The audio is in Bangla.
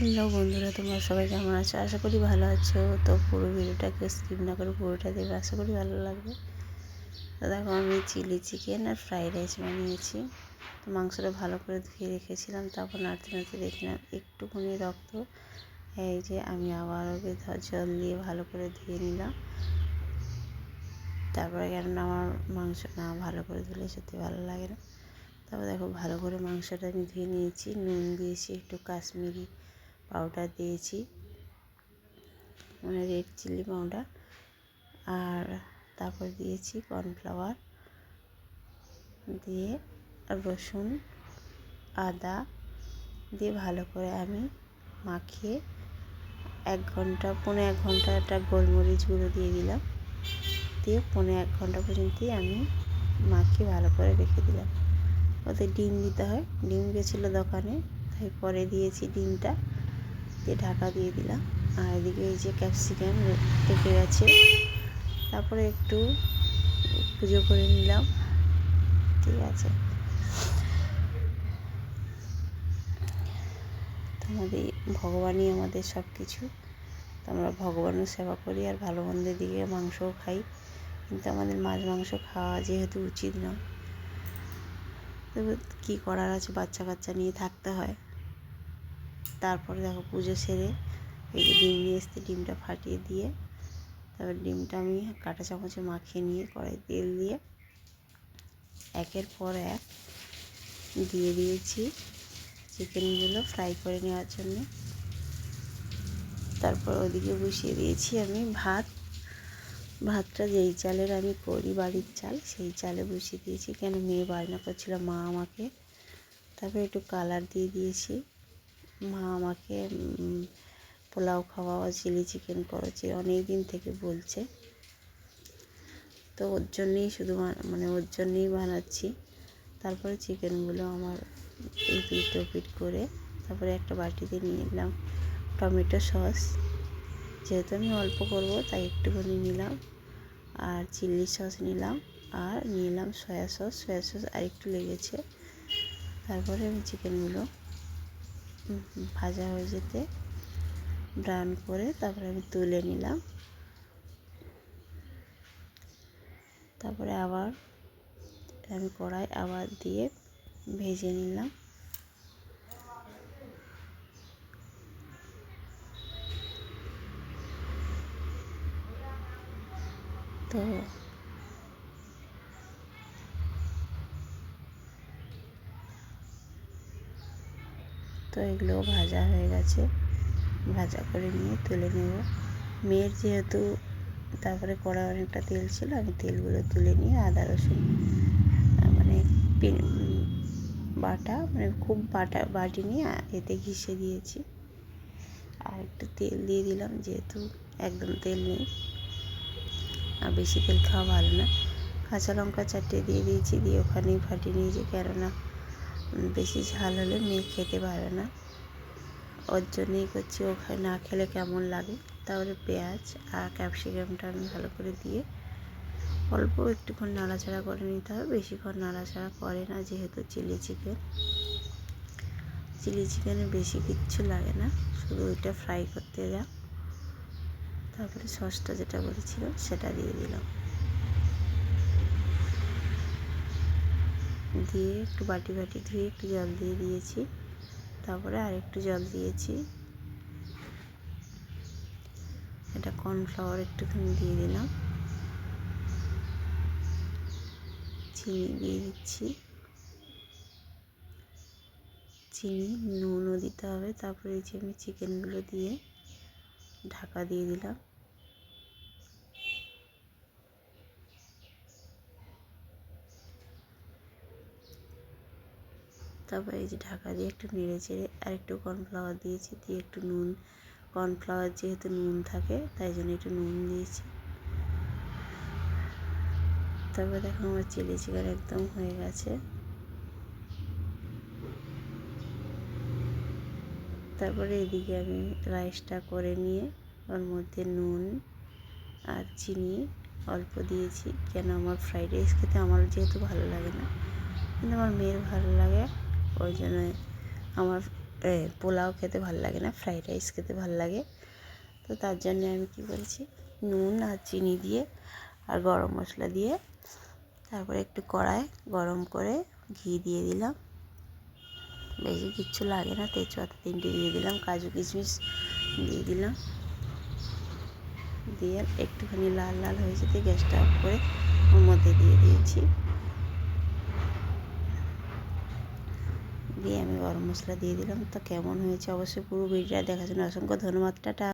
হ্যালো বন্ধুরা, তোমরা সবাই কেমন আছো? আশা করি ভালো আছো। তো পুরো ভিডিওটাকে স্কিপ না করে পুরোটা দেবে আশা করি ভালো লাগবে। তো দেখো, আমি চিলি চিকেন আর ফ্রাইড রাইস বানিয়েছি। তো মাংসটা ভালো করে ধুয়ে রেখেছিলাম, তারপর নাড়তে নাড়তে দেখলাম একটুখানি রক্ত। এই যে আমি আবার ওকে জল দিয়ে ভালো করে ধুয়ে নিলাম। তারপরে কেননা আমার মাংস না ভালো করে ধুলে সত্যি ভালো লাগে না। তারপর দেখো, ভালো করে মাংসটা আমি ধুয়ে নিয়েছি, নুন দিয়েছি, একটু কাশ্মীরি পাউডার দিয়েছি। মানে রেড চিলি পাউডার আর তারপর দিয়েছি কর্নফ্লাওয়ার দিয়ে রসুন, আদা দিয়ে ভালো করে আমি মাখিয়ে এক ঘণ্টা পনেরো এক ঘণ্টা একটা গোলমরিচ গুঁড়ো দিয়ে দিলাম। দিয়ে পনেরো এক ঘণ্টা পর্যন্তই আমি মাখিয়ে ভালো করে রেখে দিলাম। ওতে ডিম দিতে হয়। ডিম গেছিল দোকানে, তাই পরে দিয়েছি ডিমটা। দিয়ে ঢাকা দিয়ে দিলাম। আর এদিকে এই যে ক্যাপসিকাম পেকে গেছে। তারপরে একটু পুজো করে নিলাম। ঠিক আছে। আমাদের ভগবানই আমাদের সব কিছু আমরা ভগবানের সেবা করি আর ভালো মন্দের দিকে মাংসও খাই। কিন্তু আমাদের মাছ মাংস খাওয়া যেহেতু উচিত নয়। তবে কী করার আছে? বাচ্চা কাচ্চা নিয়ে থাকতে হয়। তারপরে দেখো পুজো সেরে এই যে ডিম নিয়ে এসতে ডিমটা ফাটিয়ে দিয়ে, তারপর ডিমটা আমি কাঁটা চামচে মাখিয়ে নিয়ে কড়াই তেল দিয়ে একের পর এক দিয়ে দিয়েছি চিকেনগুলো ফ্রাই করে নেওয়ার জন্য। তারপর ওদিকে বসিয়ে দিয়েছি আমি ভাত। ভাতটা যেই চালের আমি করি বাড়ির চাল, সেই চালে বসিয়ে দিয়েছি। কেন মেয়ে বায়না করছিল মা আমাকে। তারপরে একটু কালার দিয়ে দিয়েছি। মা আমাকে পোলাও খাওয়া চিলি চিকেন করেছে অনেক দিন থেকে বলছে। তো ওর জন্যেই শুধু মানে ওর জন্যেই বানাচ্ছি। তারপরে চিকেনগুলো আমার এই পিট পিট করে তারপরে একটা বাটিতে নিয়ে নিলাম টমেটো সস। যেহেতু আমি অল্প করব তাই একটুখানি নিলাম আর চিলি সস নিলাম আর নিলাম সয়া সস। সয়া সস আর একটু লেগেছে। তারপরে আমি চিকেনগুলো ভাজা হয়ে যেতে ব্রাউন করে তারপরে আমি তুলে নিলাম। তারপরে আবার আমি কড়াই আবার দিয়ে ভেজে নিলাম। তো তো এগুলো ভাজা হয়ে গেছে। ভাজা করে নিয়ে তুলে নেব। মেয়ের যেহেতু তারপরে কড়া অনেকটা তেল ছিল, আমি তেলগুলো তুলে নিয়ে আদা, রসুন মানে বাটা মানে খুব বাটা, বাটি নিয়ে এতে ঘিষে দিয়েছি। আর একটু তেল দিয়ে দিলাম, যেহেতু একদম তেল নেই। আর বেশি তেল খাওয়া ভালো না। কাঁচা লঙ্কা চারটে দিয়ে দিয়েছি, দিয়ে ওখানেই ফাটিয়ে নিয়েছি, কেননা বেশি ঝাল হলে মেয়ে খেতে পারে না। ওর জন্যই করছি, ওখানে না খেলে কেমন লাগে? তাহলে পেঁয়াজ আর ক্যাপসিকামটা আমি ভালো করে দিয়ে অল্প একটুক্ষণ নাড়াচাড়া করে নিতে হবে। বেশিক্ষণ নাড়াচাড়া করে না, যেহেতু চিলি চিকেন। চিলি চিকেনে বেশি কিচ্ছু লাগে না, শুধু ওইটা ফ্রাই করতে যা তারপরে সসটা যেটা বলেছিলাম, সেটা দিয়ে দিলাম। দিয়ে একটু বাটি বাটি ধুয়ে একটু জল দিয়ে দিয়েছি। তারপরে আর একটু জল দিয়েছি। এটা কর্নফ্লাওয়ার একটুখানি দিয়ে দিলাম। চিনি দিয়ে দিচ্ছি। চিনি, নুনও দিতে হবে। তারপরে যে আমি চিকেনগুলো দিয়ে ঢাকা দিয়ে দিলাম। তারপর এই যে ঢাকা দিয়ে একটু নেড়ে চেড়ে আর একটু কর্নফ্লাওয়ার দিয়েছি, দিয়ে একটু নুন কর্নফ্লাওয়ার যেহেতু নুন থাকে, তাই জন্য একটু নুন দিয়েছি। তারপর দেখো আমার চিলি চিকেন একদম হয়ে গেছে। তারপরে এদিকে আমি রাইসটা করে নিয়ে ওর মধ্যে নুন আর চিনি অল্প দিয়েছি, কেন আমার ফ্রাইড রাইস খেতে আমার যেহেতু ভালো লাগে না, কিন্তু আমার মেয়ের ভালো লাগে। ওই জন্য আমার পোলাও খেতে ভালো লাগে না ফ্রাইড রাইস খেতে ভালো লাগে। তো তার জন্য আমি কি বলছি, নুন আর চিনি দিয়ে আর গরম মশলা দিয়ে তারপরে একটু কড়াই গরম করে ঘি দিয়ে দিলাম। বেশি কিচ্ছু লাগে না, তেজপাতা তিনটে দিয়ে দিলাম, কাজু কিশমিশ দিয়ে দিলাম। দিয়ে একটুখানি লাল লাল হয়ে যেতে গ্যাসটা অফ করে ওর মধ্যে দিয়ে দিয়েছি। দিয়ে আমি গরম মশলা দিয়ে দিলাম। তো কেমন হয়েছে? অবশ্যই পুরো ভিডিওটা দেখার জন্য অসংখ্য ধন্যবাদ। টাটা।